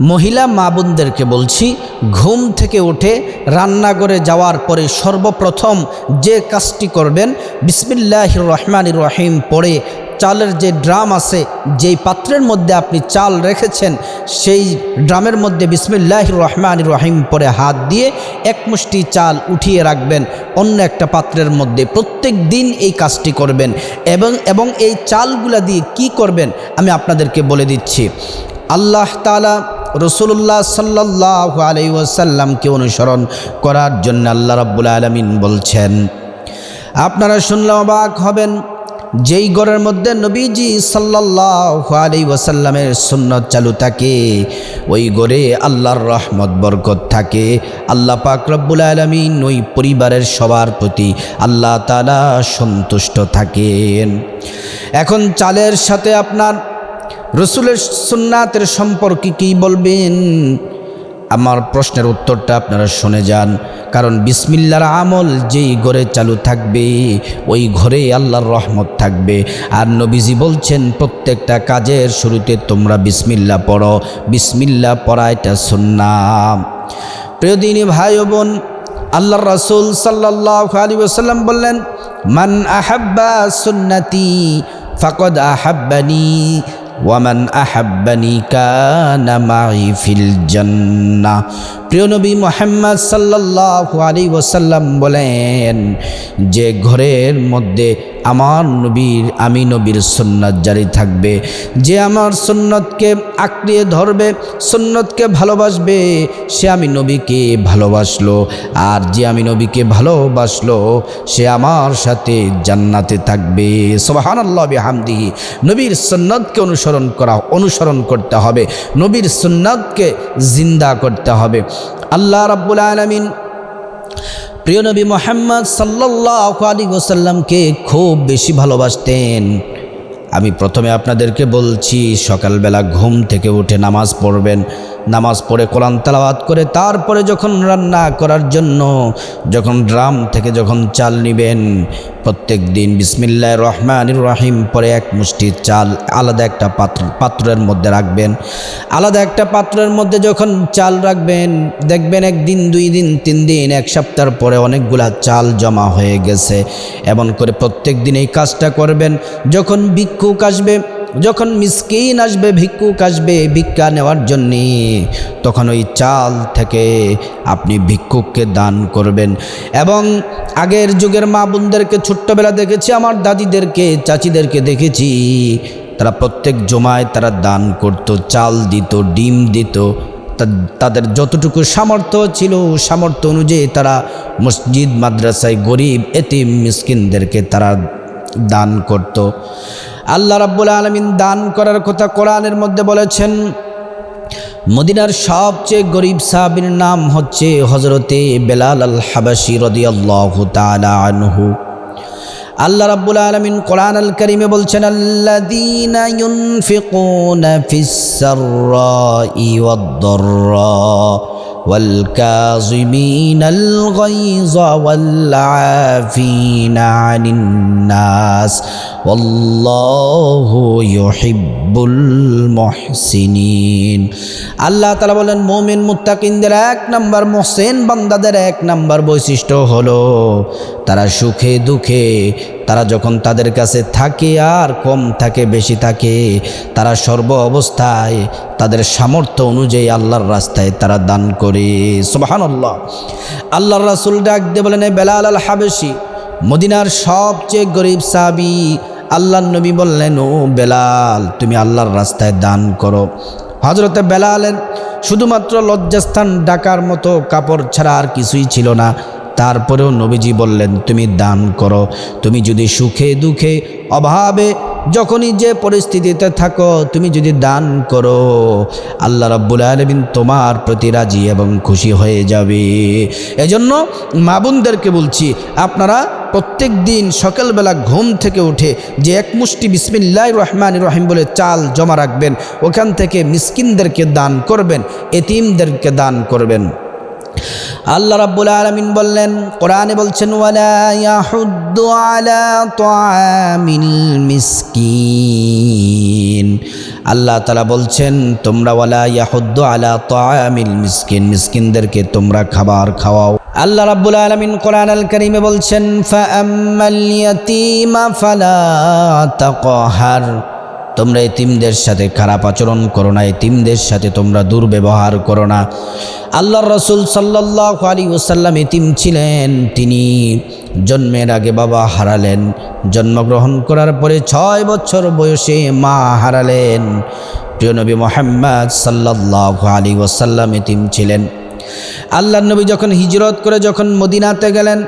মহিলা মা বোনদেরকে বলছি, ঘুম থেকে উঠে রান্নাঘরে যাওয়ার পরে সর্বপ্রথম যে কাজটি করবেন বিসমিল্লাহ রহমান রহিম পড়ে চালের যে ড্রাম আছে, যেই পাত্রের মধ্যে আপনি চাল রেখেছেন, সেই ড্রামের মধ্যে বিসমিল্লাহ রহমান রহিম পরে হাত দিয়ে এক মুষ্টি চাল উঠিয়ে রাখবেন, অন্য একটা পাত্রের মধ্যে। প্রত্যেক দিন এই কাজটি করবেন এবং এবং এই চালগুলা দিয়ে কি করবেন, আমি আপনাদেরকে বলে দিচ্ছি। আল্লাহ তালা রসুল্লাহ সাল্লাহ আলাই ওয়াসাল্লামকে অনুসরণ করার জন্য আল্লাহ রাব্বুল আলমিন বলছেন, আপনারা শুনলে অবাক হবেন, যেই ঘরের মধ্যে নবীজি সাল্লাহ আলাই ওয়াসাল্লামের সুন্নত চালু থাকে, ওই ঘরে আল্লাহর রহমত, বরকত থাকে। আল্লাহ পাক রব্বুল আলমিন ওই পরিবারের সবার প্রতি আল্লাহ তালা সন্তুষ্ট থাকেন। এখন চালের সাথে আপনার রসুলের সুন্নাতের সম্পর্কে কী বলবেন? আমার প্রশ্নের উত্তরটা আপনারা শুনে যান। কারণ বিসমিল্লার আমল যেই ঘরে চালু থাকবে, ওই ঘরে আল্লাহর রহমত থাকবে। আর নবীজি বলছেন, প্রত্যেকটা কাজের শুরুতে তোমরা বিসমিল্লা পড়ো। বিসমিল্লা পড়া এটা সুন্না। প্রিয় দিনী ভাই বোন আল্লাহ রসুল সাল্লাহ আলী ওসাল্লাম বললেন, মান আহাব্বা সুন্নতি ফকদ আহাব্বানি। ওয়ামান আহাব্বানি কানা মাই ফিল জান্নাহ প্রিয় নবী মোহাম্মদ সাল্লাল্লাহু আলাইহি ওয়াসাল্লাম বলেন, যে ঘরের মধ্যে আমার নবীর, আমি নবীর সুন্নত জারি থাকবে। যে আমার সুন্নতকে আঁকড়িয়ে ধরবে, সুন্নতকে ভালোবাসবে, সে আমি নবীকে ভালোবাসলো। আর যে আমি নবীকে ভালোবাসলো, সে আমার সাথে জান্নাতে থাকবে। সোবাহান আল্লাহ হামদিহি নবীর সুন্নতকে অনুসরণ করা, অনুসরণ করতে হবে। নবীর সুন্নাতকে জিন্দা করতে হবে। আল্লাহ রাব্বুল আলমিন প্রিয় নবী মোহাম্মদ সাল্লাহ আলী ওসাল্লামকে খুব বেশি ভালোবাসতেন। আমি প্রথমে আপনাদেরকে বলছি, সকালবেলা ঘুম থেকে উঠে নামাজ পড়বেন। নামাজ পড়ে কোরআন তালাবাদ করে তারপরে যখন রান্না করার জন্য, যখন ড্রাম থেকে যখন চাল নেবেন, প্রত্যেক দিন বিসমিল্লাহ রহমান রহিম পরে এক মুষ্টি চাল আলাদা একটা পাত্র, পাত্রের মধ্যে রাখবেন। আলাদা একটা পাত্রের মধ্যে যখন চাল রাখবেন, দেখবেন একদিন, দুই দিন, তিন দিন, এক সপ্তাহ পরে অনেকগুলা চাল জমা হয়ে গেছে। এমন করে প্রত্যেক দিন এই কাজটা করবেন। যখন ভিক্ষুক আসবে যখন মিসকিন আসবে, ভিক্ষুক আসবে ভিক্ষা নেওয়ার জন্যে, তখন ওই চাল থেকে আপনি ভিক্ষুককে দান করবেন। এবং আগের যুগের মা বোনদেরকে ছোট্টবেলা দেখেছি, আমার দাদিদেরকে, চাচিদেরকে দেখেছি, তারা প্রত্যেক জমায় তারা দান করত, চাল দিত, ডিম দিত। তাদের যতটুকু সামর্থ্য ছিল, সামর্থ্য অনুযায়ী তারা মসজিদ, মাদ্রাসায় গরিব, এতিম মিসকিনদেরকে তারা দান করত। আল্লাহ রাব্বুল আলমিন দান করার কথা কোরআনের মধ্যে বলেছেন, মদিনার সবচেয়ে গরিব সাহাবির নাম হচ্ছে হজরতে বেলাল আল হাবাসি রদি আল্লাহ আনহু। আল্লাহ রাব্বুল আলামিন কোরআন আল কারীমে বলছেন ওয়াদ-দাররা। والكاظمين الغيظ والعافين عن الناس والله يحب المحسنين আল্লাহ তালা বলেন মোমিন মুত্তাকিনদের এক নম্বর মোহসেন বান্দাদের এক নম্বর বৈশিষ্ট্য হলো তারা সুখে দুঃখে তারা যখন তাদের কাছে থাকে আর কম থাকে, বেশি থাকে, তারা সর্ব অবস্থায় তাদের সামর্থ্য অনুযায়ী আল্লাহর রাস্তায় তারা দান করে। সুবাহান আল্লাহ আল্লাহর রাসুল ডাক দিয়ে বলেন বেলাল আল হাবেশি মদিনার সবচেয়ে গরিব সাবি আল্লাহ নবী বললেন, ও বেলাল, তুমি আল্লাহর রাস্তায় দান করো। হজরতে বেলালের শুধুমাত্র লজ্জাস্থান ডাকার মতো কাপড় ছাড়া আর কিছুই ছিল না। তারপরেও নবীজি বললেন, তুমি দান করো। তুমি যদি সুখে দুঃখে অভাবে যখনই যে পরিস্থিতিতে থাকো, তুমি যদি দান করো, আল্লাহ রাব্বুল আলমিন তোমার প্রতি রাজি এবং খুশি হয়ে যাবে। এজন্য মা বোনদেরকে বলছি, আপনারা প্রত্যেক দিন সকালবেলা ঘুম থেকে উঠে যে এক মুষ্টি বিসমিল্লাহ রহমান রহিম বলে চাল জমা রাখবেন, ওখান থেকে মিসকিনদেরকে দান করবেন, এতিমদেরকে দান করবেন। আল্লাহ রাব্বুল আলামিন বললেন, কোরআনে বলছেন আলা আল্লাহ তাআলা বলছেন, তোমরা ওয়ালা ইয়াহুদ্দু আলা তাআমিল মিসকিন, মিসকিনদেরকে তোমরা খাবার খাওয়াও। আল্লাহ রাব্বুল আলামিন কোরআন আল কারীমে বলছেন ফাআম্মাল ফালা তাকহার। তোমরা এতিমদের সাথে খারাপ আচরণ করো না, এতিমদের সাথে তোমরা দুর্ব্যবহার করো না। আল্লাহর রসুল সাল্লাহ আলী ওসাল্লাম এতিম ছিলেন। তিনি জন্মের আগে বাবা হারালেন। জন্মগ্রহণ করার পরে ছয় বছর বয়সে মা হারালেন। প্রিয় নবী মোহাম্মদ সাল্লাহ আলী ওসাল্লাম এতিম ছিলেন। আল্লাহ নবী যখন হিজরত করে যখন মদিনাতে গেলেন,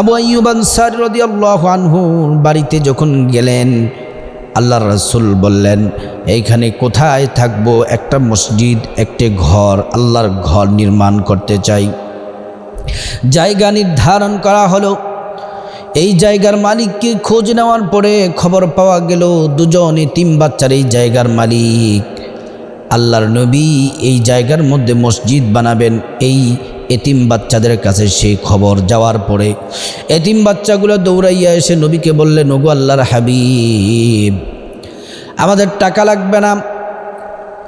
আবু আইয়ুব আনসার রাদিয়াল্লাহু আনহুর বাড়িতে যখন গেলেন আল্লাহ রসুল বললেন, এইখানে কোথায় থাকব? একটা মসজিদ, একটি ঘর, আল্লাহর ঘর নির্মাণ করতে চাই। জায়গা নির্ধারণ করা হলো। এই জায়গার মালিককে খোঁজ নেওয়ার পরে খবর পাওয়া গেল, দুজন তিন বাচ্চার এই জায়গার মালিক। আল্লাহর নবী এই জায়গার মধ্যে মসজিদ বানাবেন। এই এতিম বাচ্চাদের কাছে সেই খবর যাওয়ার পরে এতিম বাচ্চাগুলো দৌড়াইয়া এসে নবীকে বললেন, ওগো আল্লাহর হাবিব, আমাদের টাকা লাগবে না।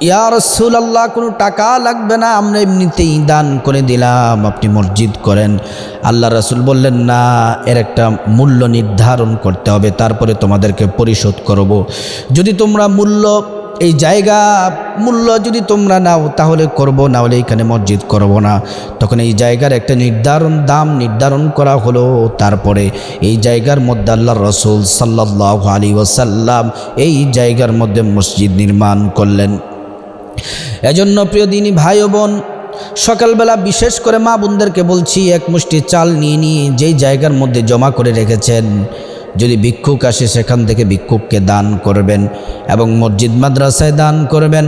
ইয়া রসুল আল্লাহ কোনো টাকা লাগবে না। আমরা এমনিতেই দান করে দিলাম, আপনি মসজিদ করেন। আল্লাহ রসুল বললেন, না, এর একটা মূল্য নির্ধারণ করতে হবে, তারপরে তোমাদেরকে পরিশোধ করব। যদি তোমরা মূল্য এই জায়গা মূল্য যদি তোমরা নাও, তাহলে করব, না হলে এখানে মসজিদ করব না। তখন এই জায়গার একটা নির্ধারণ দাম নির্ধারণ করা হলো। তারপরে এই জায়গার মধ্যে আল্লাহ রসুল সাল্লাহ আলী ওসাল্লাম এই জায়গার মধ্যে মসজিদ নির্মাণ করলেন। এজন্য প্রিয় দিনী ভাই বোন, সকালবেলা বিশেষ করে মা বোনদেরকে বলছি, এক মুষ্টি চাল নিয়ে নিয়ে যেই জায়গার মধ্যে জমা করে রেখেছেন যদি ভিক্ষুক আসে, সেখান থেকে ভিক্ষুককে দান করবেন এবং মসজিদ, মাদ্রাসায় দান করবেন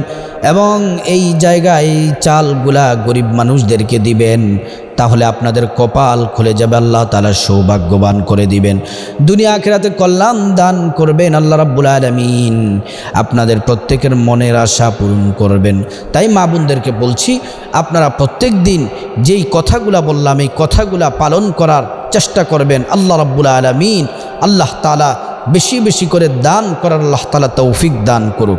এবং এই জায়গায় চালগুলা গরিব মানুষদেরকে দিবেন, তাহলে আপনাদের কপাল খুলে যাবে, আল্লাহ তালা সৌভাগ্যবান করে দিবেন। দুনিয়া আখেরাতে কল্যাণ দান করবেন, আল্লাহ রাব্বুল আলমিন আপনাদের প্রত্যেকের মনের আশা পূরণ করবেন। তাই মা বোনদেরকে বলছি, আপনারা প্রত্যেক দিন যেই কথাগুলা বললাম, এই কথাগুলা পালন করার চেষ্টা করবেন, আল্লাহ রাব্বুল আলমিন আল্লাহ তালা বেশি বেশি করে দান করার আল্লাহ তালা তৌফিক দান করুক।